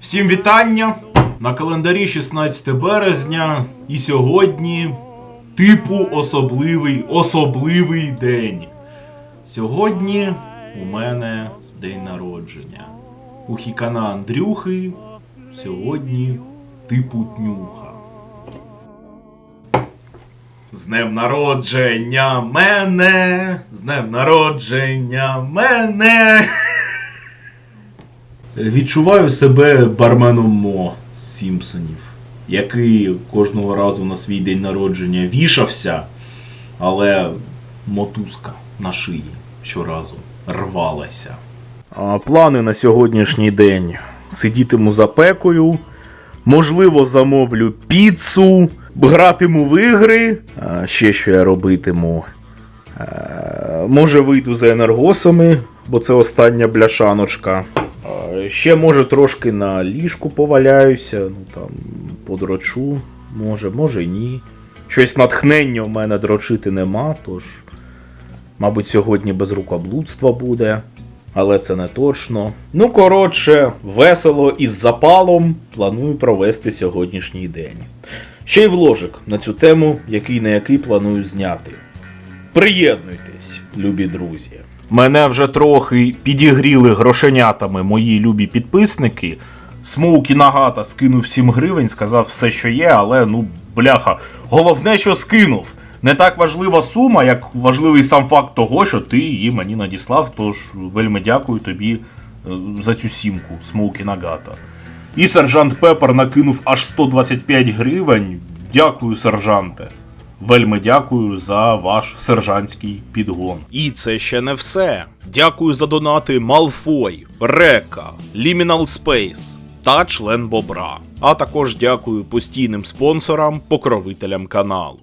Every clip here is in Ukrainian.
Всім вітання! На календарі 16 березня і сьогодні типу особливий, особливий день. Сьогодні у мене день народження. У хікана Андрюхи сьогодні типу днюха. З днем народження мене! З днем народження мене! Відчуваю себе барменом Мо Сімпсонів, який кожного разу на свій день народження вішався, але мотузка на шиї щоразу рвалася. А плани на сьогоднішній день сидітиму за пекою, можливо, замовлю піцу, гратиму в ігри. А ще що я робитиму. Е, Може вийду за енергосами, бо це остання бляшаночка. Ще може трошки на ліжку поваляюся, ну там подрочу, може, може ні. Щось натхнення в мене дрочити нема, тож, мабуть, сьогодні без рукоблудства буде, але це не точно. Ну, коротше, весело і з запалом планую провести сьогоднішній день. Ще й вложик на цю тему, який на який планую зняти. Приєднуйтесь, любі друзі. Мене вже трохи підігріли грошенятами мої любі підписники. Смоукі Нагата скинув 7 гривень, сказав все, що є, але ну, бляха, головне, що скинув. Не так важлива сума, як важливий сам факт того, що ти її мені надіслав. Тож вельми дякую тобі е, за цю сімку, Смоукі Нагата. І сержант Пепер накинув аж 125 гривень. Дякую, сержанте. Вельми дякую за ваш сержантський підгон. І це ще не все. Дякую за донати Малфой, Река, Liminal Space та член Бобра. А також дякую постійним спонсорам, покровителям каналу.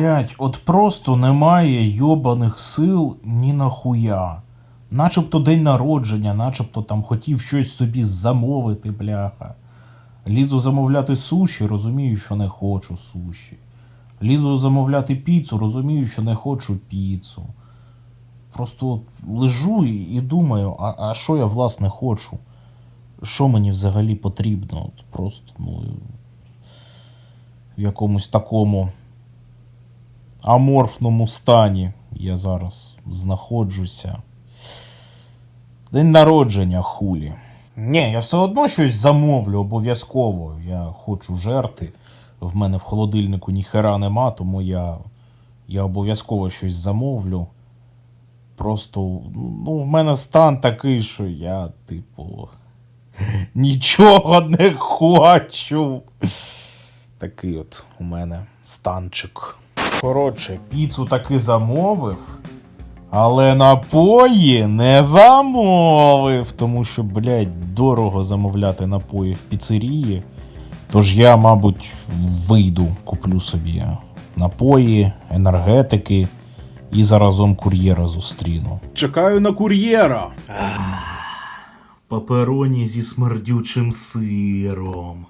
Блять, от просто немає йобаних сил ні на хуя. Начебто день народження, начебто там хотів щось собі замовити, бляха. Лізу замовляти суші, розумію, що не хочу суші. Лізу замовляти піцу, розумію, що не хочу піцу. Просто от лежу і думаю, а, а що я власне хочу? Що мені взагалі потрібно? От просто, ну, в якомусь такому аморфному стані я зараз знаходжуся. День народження хулі. Ні, я все одно щось замовлю обов'язково. Я хочу жерти. В мене в холодильнику ніхера нема, тому я, я обов'язково щось замовлю. Просто, ну, в мене стан такий, що я, типу, нічого не хочу. Такий от у мене станчик. Коротше, піцу таки замовив, але напої не замовив, тому що, блядь, дорого замовляти напої в піцерії. Тож я, мабуть, вийду, куплю собі напої, енергетики і заразом кур'єра зустріну. Чекаю на кур'єра. Папероні зі смердючим сиром.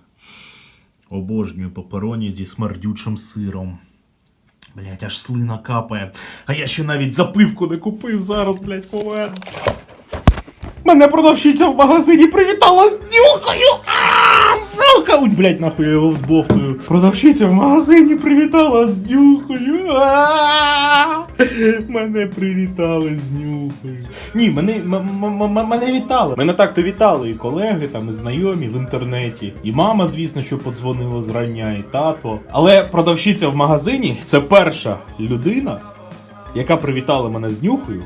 Обожнюю папероні зі смердючим сиром. Блять, аж слина капає. А я ще навіть запивку не купив зараз, блять, поверну. Мене продавщиця в магазині привітала з нюхою. Сука! Уть, блять, нахуй я його взбовтую. Продавщиця в магазині привітала з нюхою. Мене привітали з нюхою. Ні, мене, мене вітали. Мене так-то вітали і колеги, там, і знайомі в інтернеті. І мама, звісно, що подзвонила зрання, і тато. Але продавщиця в магазині це перша людина, яка привітала мене з нюхою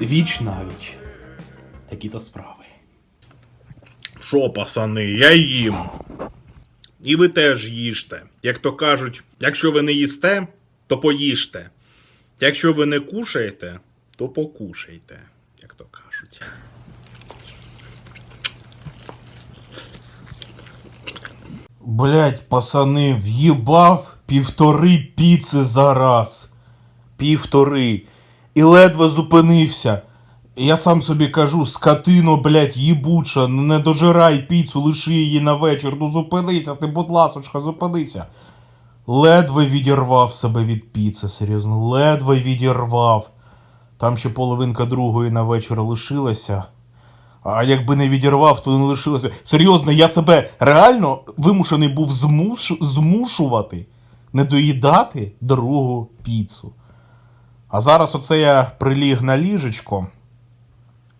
віч навіч. Такі-то справи. Що, пацани, я їм. І ви теж їжте. Як то кажуть, якщо ви не їсте, то поїжте. Якщо ви не кушаєте, то покушайте, як то кажуть. Блять, пацани, в'їбав півтори піци за раз. Півтори. І ледве зупинився. Я сам собі кажу, скотино, блять, їбуча, не дожирай піцу, лиши її на вечір. Ну зупинися, ти, будь ласочка, зупинися. Ледве відірвав себе від піци, серйозно, ледве відірвав. Там ще половинка другої на вечір лишилася. А якби не відірвав, то не лишилося. Серйозно, я себе реально вимушений був змуш... змушувати не доїдати другу піцу. А зараз оце я приліг на ліжечко,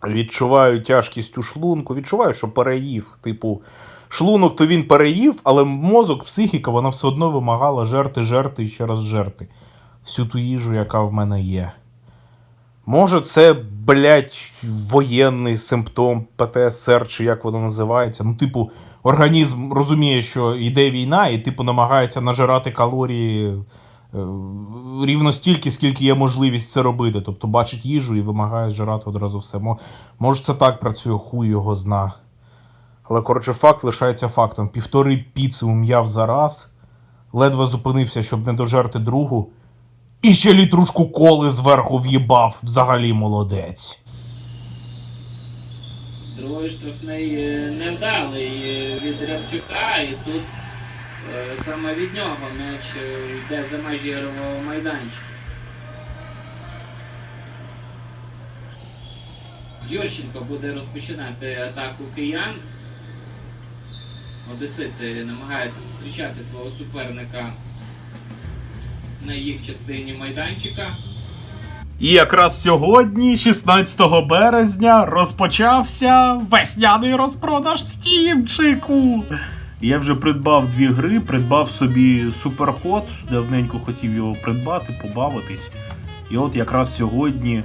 відчуваю тяжкість у шлунку, відчуваю, що переїв. Типу, шлунок то він переїв, але мозок, психіка, вона все одно вимагала жерти, жерти і ще раз жерти. Всю ту їжу, яка в мене є. Може, це, блядь, воєнний симптом ПТСР, чи як воно називається. Ну, типу, організм розуміє, що йде війна, і типу намагається нажирати калорії рівно стільки, скільки є можливість це робити. Тобто бачить їжу і вимагає зжирати одразу все. Може, це так працює, хуй його зна. Але, коротше, факт лишається фактом. Півтори піци ум'яв за раз, ледве зупинився, щоб не дожерти другу. І ще літрушку коли зверху в'їбав, взагалі молодець. Другий штрафний е, невдалий е, від Рявчука, і тут е, саме від нього м'яч е, йде за межі ігрового майданчика. Юрченко буде розпочинати атаку киян. Одесити намагаються зустрічати свого суперника на їх частині майданчика. І якраз сьогодні, 16 березня, розпочався весняний розпродаж в стімчику. Я вже придбав дві гри, придбав собі суперход, давненько хотів його придбати, побавитись. І от якраз сьогодні,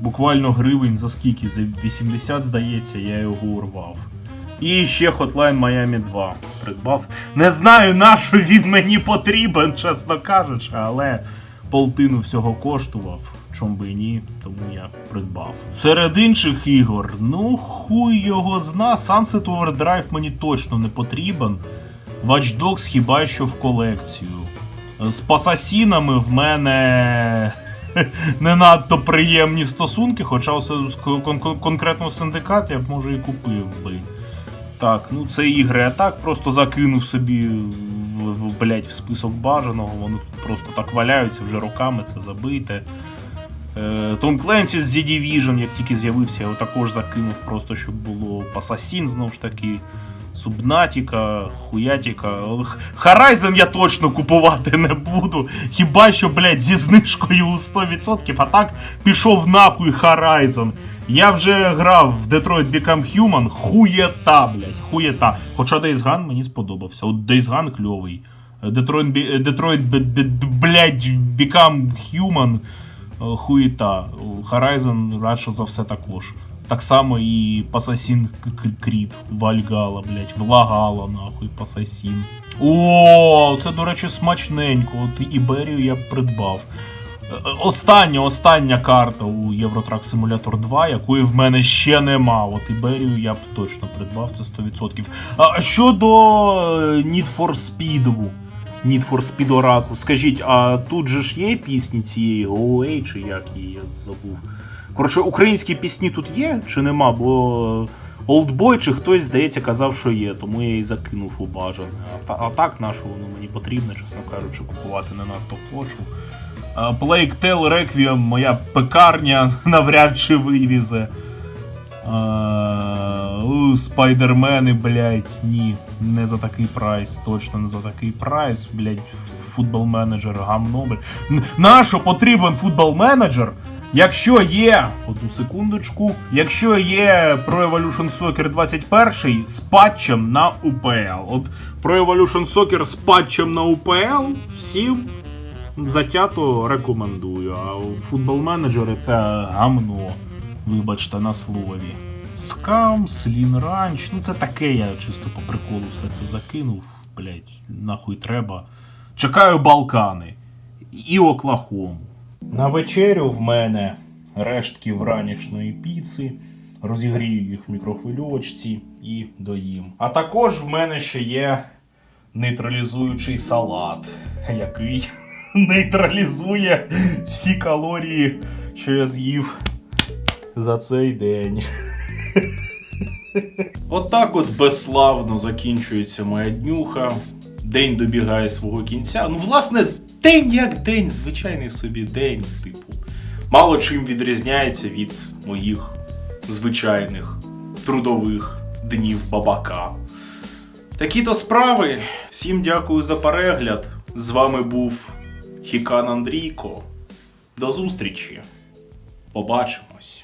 буквально гривень за скільки? За 80, здається, я його урвав. І ще Hotline Miami 2 придбав. Не знаю, на що він мені потрібен, чесно кажучи, але полтину всього коштував. Чом би і ні, тому я придбав. Серед інших ігор, ну хуй його зна. Sunset Overdrive мені точно не потрібен. Watch Dogs хіба що в колекцію. З пасасінами в мене не надто приємні стосунки, хоча кон- кон- конкретно синдикат я б може і купив би. Так, ну це ігри, я так просто закинув собі в, в, блядь, в список бажаного, вони тут просто так валяються вже роками, це забите. Е, Том Кленсі з The Division, як тільки з'явився, я його також закинув, просто щоб було Пасасін, знову ж таки, Субнатіка, Хуятіка. Х- Horizon я точно купувати не буду. Хіба що, блядь, зі знижкою у 100%, а так пішов нахуй Horizon. Я вже грав в Detroit Become Human, хуєта, блядь, хуєта. Хоча Days Gone мені сподобався. От Days Gone кльовий. Detroit, Detroit блядь, Become Human, хуєта. Horizon радше за все також. Так само і Assassin's Creed, Вальгала, блядь, Влагала, нахуй, Assassin. О, це, до речі, смачненько. От Іберію я б придбав. Е, Остання, остання карта у Eurotrack Simulator 2, якої в мене ще нема. От Іберію я б точно придбав, це 100%. А щодо е, Need for Speed, Need for Speed Oracle, скажіть, а тут же ж є пісні цієї GoAway, чи як її забув? Коротше, українські пісні тут є чи нема, бо Олдбой чи хтось, здається, казав, що є, тому я і закинув у бажане. А, а так, на воно мені потрібно, чесно кажучи, купувати не надто хочу. Plague Tale Requiem, моя пекарня навряд чи вивізе. А, у, Спайдермени, блядь, ні, не за такий прайс, точно не за такий прайс, блядь, футбол менеджер, гамно, блядь. Нащо потрібен футбол менеджер? Якщо є, одну секундочку, якщо є Pro Evolution Soccer 21 з патчем на UPL. От Pro Evolution Soccer з патчем на UPL всім затято рекомендую. А футбол менеджери це гамно. Вибачте на слові. Скам, Слін Ранч, ну це таке, я чисто по приколу все це закинув. Блять, нахуй треба. Чекаю Балкани і Оклахому. На вечерю в мене рештки вранішньої піци. Розігрію їх в мікрохвильовочці і доїм. А також в мене ще є нейтралізуючий салат, який нейтралізує всі калорії, що я з'їв за цей день. Отак от безславно закінчується моя днюха. день добігає свого кінця. Ну, власне, день як день, звичайний собі день, типу. Мало чим відрізняється від моїх звичайних трудових днів бабака. Такі то справи. Всім дякую за перегляд. З вами був Хікан Андрійко. До зустрічі. Побачимось.